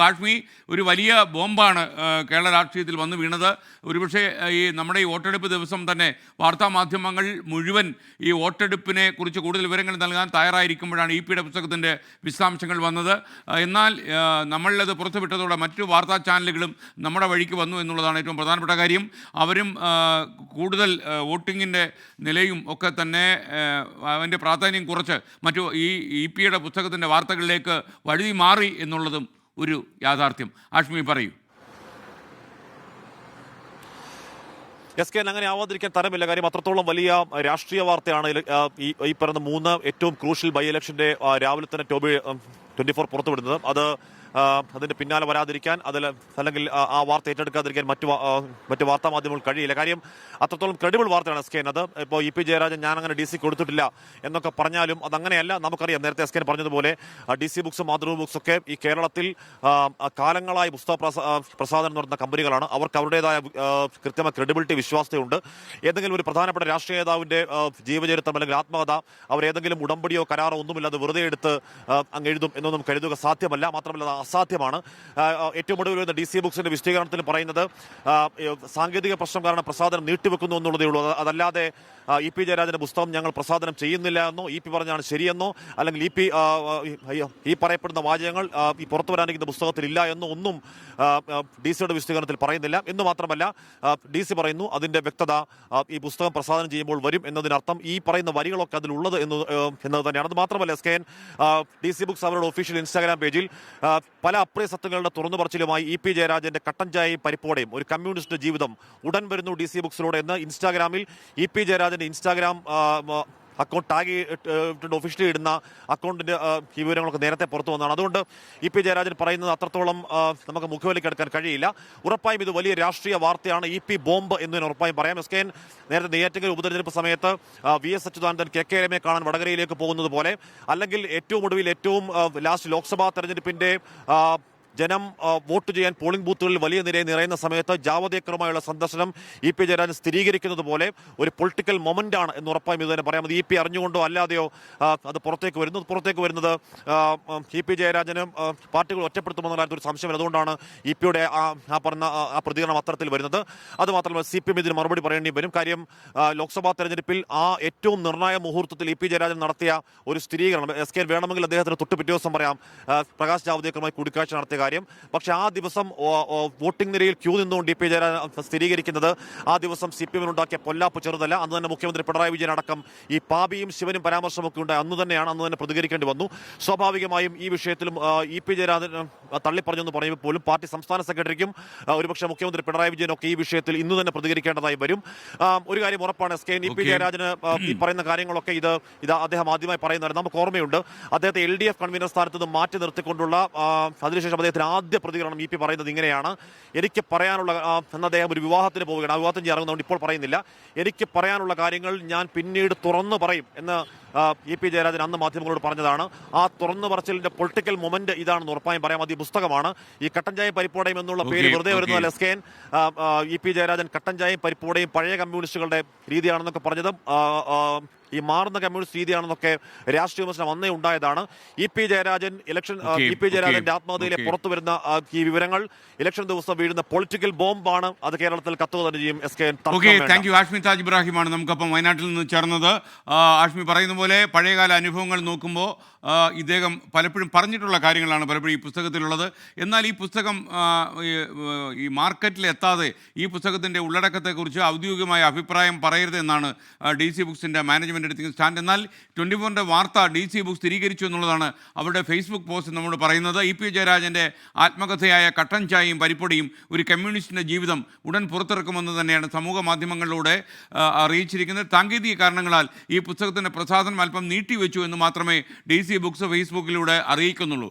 വാഷ്മി ഒരു വലിയ ബോംബാണ് കേരള രാഷ്ട്രീയത്തിൽ വന്നു വീണത്. ഒരുപക്ഷെ ഈ നമ്മുടെ ഈ വോട്ടെടുപ്പ് ദിവസം തന്നെ വാർത്താ മാധ്യമങ്ങൾ മുഴുവൻ ഈ വോട്ടെടുപ്പിനെ കുറിച്ച് കൂടുതൽ വിവരങ്ങൾ നൽകാൻ തയ്യാറായിരിക്കുമ്പോഴാണ് ഇ പിയുടെ പുസ്തകത്തിന്റെ വിശദാംശങ്ങൾ വന്നത്. എന്നാൽ നമ്മളത് പുറത്തുവിട്ടതോടെ മറ്റു വാർത്താ ചാനലുകളും നമ്മുടെ വഴിക്ക് വന്നു എന്നുള്ളതാണ് ഏറ്റവും പ്രധാനപ്പെട്ട കാര്യം. അവരും കൂടുതൽ വോട്ടിങ്ങിന്റെ നിലയും ഒക്കെ തന്നെ അതിന്റെ പ്രാധാന്യം കുറച്ച് മറ്റു ഈ ഇ പിയുടെ പുസ്തകത്തിന്റെ വാർത്തകളിലേക്ക് വഴുതി മാറി എന്നുള്ളതും ഒരു യാഥാർത്ഥ്യം. ആഷ്മി പറയൂ. എസ് കെ അങ്ങനെ ആവാതിരിക്കാൻ തരമില്ല. കാര്യം അത്രത്തോളം വലിയ രാഷ്ട്രീയ വാർത്തയാണ് ഈ പറയുന്ന മൂന്ന് ഏറ്റവും ക്രൂഷ്യൽ ബൈ ഇലക്ഷന്റെ രാവിലെ തന്നെ ടോബി ട്വന്റി ഫോർ പുറത്തുവിടുന്നത്. അത് അതിന്റെ പിന്നാലെ വരാതിരിക്കാൻ അതിൽ അല്ലെങ്കിൽ ആ, വാർത്ത ഏറ്റെടുക്കാതിരിക്കാൻ മറ്റു മറ്റു വാർത്താ മാധ്യമങ്ങൾ കഴിയില്ല. കാര്യം അത്രത്തോളം ക്രെഡിബിൾ വാർത്തയാണ് എസ് കെ അത് ഇപ്പോൾ ഇ പി ജയരാജൻ ഞാൻ അങ്ങനെ ഡി സി കൊടുത്തിട്ടില്ല എന്നൊക്കെ പറഞ്ഞാലും അതങ്ങനെയല്ല. നമുക്കറിയാം നേരത്തെ എസ് കെ പറഞ്ഞതുപോലെ ഡി സി ബുക്സും മാതൃഭൂമി ബുക്സ് ഒക്കെ ഈ കേരളത്തിൽ കാലങ്ങളായി പുസ്തക പ്രസാദനം നടത്തുന്ന കമ്പനികളാണ്. അവർക്ക് അവരുടേതായ കൃത്യമായ ക്രെഡിബിലിറ്റി വിശ്വാസതയുണ്ട്. ഏതെങ്കിലും ഒരു പ്രധാനപ്പെട്ട രാഷ്ട്രീയ നേതാവിന്റെ ആ, ജീവചരിത്രം അല്ലെങ്കിൽ ആത്മകഥ അവർ ഏതെങ്കിലും ഉടമ്പടിയോ കരാറോ ഒന്നുമില്ലാതെ വെറുതെ എടുത്ത് അങ്ങ് എഴുതും എന്നൊന്നും കരുതുക സാധ്യമല്ല. മാത്രമല്ല അസാധ്യമാണ്. ഏറ്റവും ഒടുവിൽ വരുന്ന ഡി സി ബുക്സിന്റെ വിശദീകരണത്തിൽ പറയുന്നത് സാങ്കേതിക പ്രശ്നം കാരണം പ്രസാദനം നീട്ടിവെക്കുന്നു എന്നുള്ളതേ ഉള്ളൂ. അതല്ലാതെ ഇ പി ജയരാജന്റെ പുസ്തകം ഞങ്ങൾ പ്രസാദനം ചെയ്യുന്നില്ല എന്നോ ഇ പി പറഞ്ഞാണ് ശരിയെന്നോ അല്ലെങ്കിൽ ഇ പി ഈ- പറയപ്പെടുന്ന വാചകങ്ങൾ ഈ പുറത്തു വരാനിരിക്കുന്ന പുസ്തകത്തിൽ ഇല്ല എന്നോ ഒന്നും ഡി സിയുടെ വിശദീകരണത്തിൽ പറയുന്നില്ല. എന്ന് മാത്രമല്ല ഡി സി പറയുന്നു അതിന്റെ വ്യക്തത ഈ പുസ്തകം പ്രസാദനം ചെയ്യുമ്പോൾ വരും എന്നതിനർത്ഥം ഈ പറയുന്ന വരികളൊക്കെ അതിലുള്ളത് എന്ന് എന്നത് തന്നെയാണ്. അത് മാത്രമല്ല S K N D C books അവരുടെ ഒഫീഷ്യൽ ഇൻസ്റ്റാഗ്രാം പേജിൽ പല അപ്രിയ സത്യങ്ങളുടെ തുറന്നു പറച്ചിലുമായി ഇ പി ജയരാജന്റെ കട്ടൻ ചായയും പരിപ്പോടെയും ഒരു കമ്മ്യൂണിസ്റ്റ് ജീവിതം ഉടൻ വരുന്നു ഡി സി ബുക്സിലൂടെ എന്ന് ഇൻസ്റ്റാഗ്രാമിൽ ഇ പി ജയരാജന്റെ ഇൻസ്റ്റാഗ്രാം അക്കൗണ്ട് ടാഗ് ഇട്ടിട്ട് ഒഫീഷ്യലി ഇടുന്ന അക്കൗണ്ടിന്റെ ഈ വിവരങ്ങളൊക്കെ നേരത്തെ പുറത്തു വന്നതാണ്. അതുകൊണ്ട് ഇ പി ജയരാജൻ പറയുന്നത് അത്രത്തോളം നമുക്ക് മുഖവിലേക്ക് എടുക്കാൻ കഴിയില്ല. ഉറപ്പായും ഇത് വലിയ രാഷ്ട്രീയ വാർത്തയാണ്. ഇ പി ബോംബ് എന്ന് തന്നെ ഉറപ്പായും പറയാം. എസ് കെ നേരത്തെ നെയ്യാറ്റിങ്കൽ ഉപതെരഞ്ഞെടുപ്പ് സമയത്ത് V S Achuthanandan K K രമയെ കാണാൻ വടകരയിലേക്ക് പോകുന്നത് പോലെ അല്ലെങ്കിൽ ഏറ്റവും ഒടുവിൽ ഏറ്റവും ലാസ്റ്റ് ലോക്സഭാ തെരഞ്ഞെടുപ്പിന്റെ ആ, ജനം വോട്ട് ചെയ്യാൻ പോളിംഗ് ബൂത്തുകളിൽ വലിയ നിരയിൽ നിറയുന്ന സമയത്ത് ജാവദേക്കറുമായുള്ള സന്ദർശനം ഇ പി ജയരാജൻ സ്ഥിരീകരിക്കുന്നത് പോലെ ഒരു പൊളിറ്റിക്കൽ മൊമെന്റ് ആണ് എന്ന് ഉറപ്പായും ഇത് തന്നെ പറയാം ഇ പി അറിഞ്ഞുകൊണ്ടോ അല്ലാതെയോ അത് പുറത്തേക്ക് വരുന്നത് പുറത്തേക്ക് വരുന്നത് ഇ പി ജയരാജനും പാർട്ടികൾ ഒറ്റപ്പെടുത്തുമെന്ന കാര്യത്തിൽ ഒരു സംശയമില്ല അതുകൊണ്ടാണ് ഇ പിയുടെ ആ പറഞ്ഞ ആ, പ്രതികരണം അത്തരത്തിൽ വരുന്നത്. അതുമാത്രമല്ല സി പി എം ഇതിന് മറുപടി പറയേണ്ടി വരും. കാര്യം ലോക്സഭാ തെരഞ്ഞെടുപ്പിൽ ആ ഏറ്റവും നിർണായക മുഹൂർത്തത്തിൽ ഇ പി ജയരാജൻ നടത്തിയ ഒരു സ്ഥിരീകരണം എസ് കെ വേണമെങ്കിൽ അദ്ദേഹത്തിന് തൊട്ട് പിറ്റേ ദിവസം പറയാം. പ്രകാശ് ജാവദേക്കറുമായി കൂടിക്കാഴ്ച നടത്തിയ കാര്യം. പക്ഷേ ആ ദിവസം വോട്ടിംഗ് നിരയിൽ ക്യൂ നിന്നുകൊണ്ട് ഇ പി ജയരാജൻ സ്ഥിരീകരിക്കുന്നത് ആ ദിവസം സി പി എമ്മിനുണ്ടാക്കിയ പൊല്ലാപ്പ് ചെറുതല്ല. അന്ന് തന്നെ മുഖ്യമന്ത്രി പിണറായി വിജയൻ അടക്കം ഈ പാപിയും ശിവനും പരാമർശമൊക്കെ ഉണ്ടായി. അന്ന് തന്നെയാണ് അന്ന് തന്നെ പ്രതികരിക്കേണ്ടി വന്നു. സ്വാഭാവികമായും ഈ വിഷയത്തിലും ഇ പി ജയരാജൻ തള്ളിപ്പറഞ്ഞെന്ന് പറയുമ്പോൾ പോലും പാർട്ടി സംസ്ഥാന സെക്രട്ടറിക്കും ഒരുപക്ഷെ മുഖ്യമന്ത്രി പിണറായി വിജയനൊക്കെ ഈ വിഷയത്തിൽ ഇന്ന് തന്നെ പ്രതികരിക്കേണ്ടതായി വരും. ഒരു കാര്യം ഉറപ്പാണ് എസ് കെ ഇ പി ജയരാജന് ഈ പറയുന്ന കാര്യങ്ങളൊക്കെ ഇത് ഇത് അദ്ദേഹം ആദ്യമായി പറയുന്നവരെ നമുക്ക് ഓർമ്മയുണ്ട് അദ്ദേഹത്തെ എൽ ഡി എഫ് കൺവീനർ സ്ഥാനത്ത് നിന്ന് മാറ്റി നിർത്തിക്കൊണ്ടുള്ള അതിനുശേഷം അദ്ദേഹത്തിന് ആദ്യ പ്രതികരണം ഇ പി പറയുന്നത് ഇങ്ങനെയാണ്. എനിക്ക് പറയാനുള്ള എന്ന അദ്ദേഹം ഒരു വിവാഹത്തിന് പോവുകയാണ്. ആ വിവാഹത്തിന് ഇറങ്ങുന്നതുകൊണ്ട് ഇപ്പോൾ പറയുന്നില്ല. എനിക്ക് പറയാനുള്ള കാര്യങ്ങൾ ഞാൻ പിന്നീട് തുറന്നു പറയും എന്ന് ഇ പി ജയരാജൻ അന്ന് മാധ്യമങ്ങളോട് പറഞ്ഞതാണ് ആ തുറന്നു പറച്ചിലിന്റെ പൊളിറ്റിക്കൽ മൊമെന്റ് ഇതാണെന്ന് ഉറപ്പായും പറയാം. അത് ഈ പുസ്തകമാണ്. ഈ കട്ടൻ പരിപ്പോടയും എന്നുള്ള പേര് വെറുതെ വരുന്നതല്ല. S K N E P Jayarajan കട്ടൻ ചായയും പരിപ്പോടെയും പഴയ കമ്മ്യൂണിസ്റ്റുകളുടെ രീതിയാണെന്നൊക്കെ പറഞ്ഞതും ഈ മാറുന്ന കമ്മ്യൂണിസ്റ്റ് രീതിയാണെന്നൊക്കെ രാഷ്ട്രീയ വിമർശനം അന്നേ ഉണ്ടായതാണ്. E P Jayarajan election E P ജയരാജന്റെ ആത്മഹത്യയിലെ പുറത്തു വരുന്ന ഈ വിവരങ്ങൾ ഇലക്ഷൻ ദിവസം വീഴുന്ന പൊളിറ്റിക്കൽ ബോംബാണ് അത് കേരളത്തിൽ കത്തുക തന്നെ ചെയ്യും S K thank you. Ashmi Taj ഇബ്രാഹിമാണ് നമുക്കപ്പം വയനാട്ടിൽ നിന്ന് ചേർന്നത്. ആഷ്മി പറയുന്ന പോലെ പഴയകാല അനുഭവങ്ങൾ നോക്കുമ്പോൾ ഇദ്ദേഹം പലപ്പോഴും പറഞ്ഞിട്ടുള്ള കാര്യങ്ങളാണ് പലപ്പോഴും ഈ പുസ്തകത്തിലുള്ളത്. എന്നാൽ ഈ പുസ്തകം ഈ, മാർക്കറ്റിൽ എത്താതെ ഈ പുസ്തകത്തിന്റെ ഉള്ളടക്കത്തെക്കുറിച്ച് ഔദ്യോഗികമായ അഭിപ്രായം പറയരുത് എന്നാണ് ഡി സി ബുക്സിന്റെ മാനേജ്മെന്റ് എടുത്തിരിക്കുന്ന സ്റ്റാൻഡ്. എന്നാൽ ട്വന്റി ഫോറിന്റെ വാർത്ത ഡി സി ബുക്സ് സ്ഥിരീകരിച്ചു എന്നുള്ളതാണ് അവരുടെ ഫേസ്ബുക്ക് പോസ്റ്റ് നമ്മോട് പറയുന്നത്. ഇ പി ജയരാജന്റെ ആത്മകഥയായ കട്ടൻ ചായയും പരിപ്പൊടിയും ഒരു കമ്മ്യൂണിസ്റ്റിന്റെ ജീവിതം ഉടൻ പുറത്തിറക്കുമെന്ന് തന്നെയാണ് സമൂഹ മാധ്യമങ്ങളിലൂടെ അറിയിച്ചിരിക്കുന്നത്. സാങ്കേതിക കാരണങ്ങളാൽ ഈ പുസ്തകത്തിന്റെ പ്രസാദനം അല്പം നീട്ടിവെച്ചു എന്ന് മാത്രമേ ഡി സി ബുക്സ് ഫേസ്ബുക്കിലൂടെ അറിയിക്കുന്നുള്ളൂ.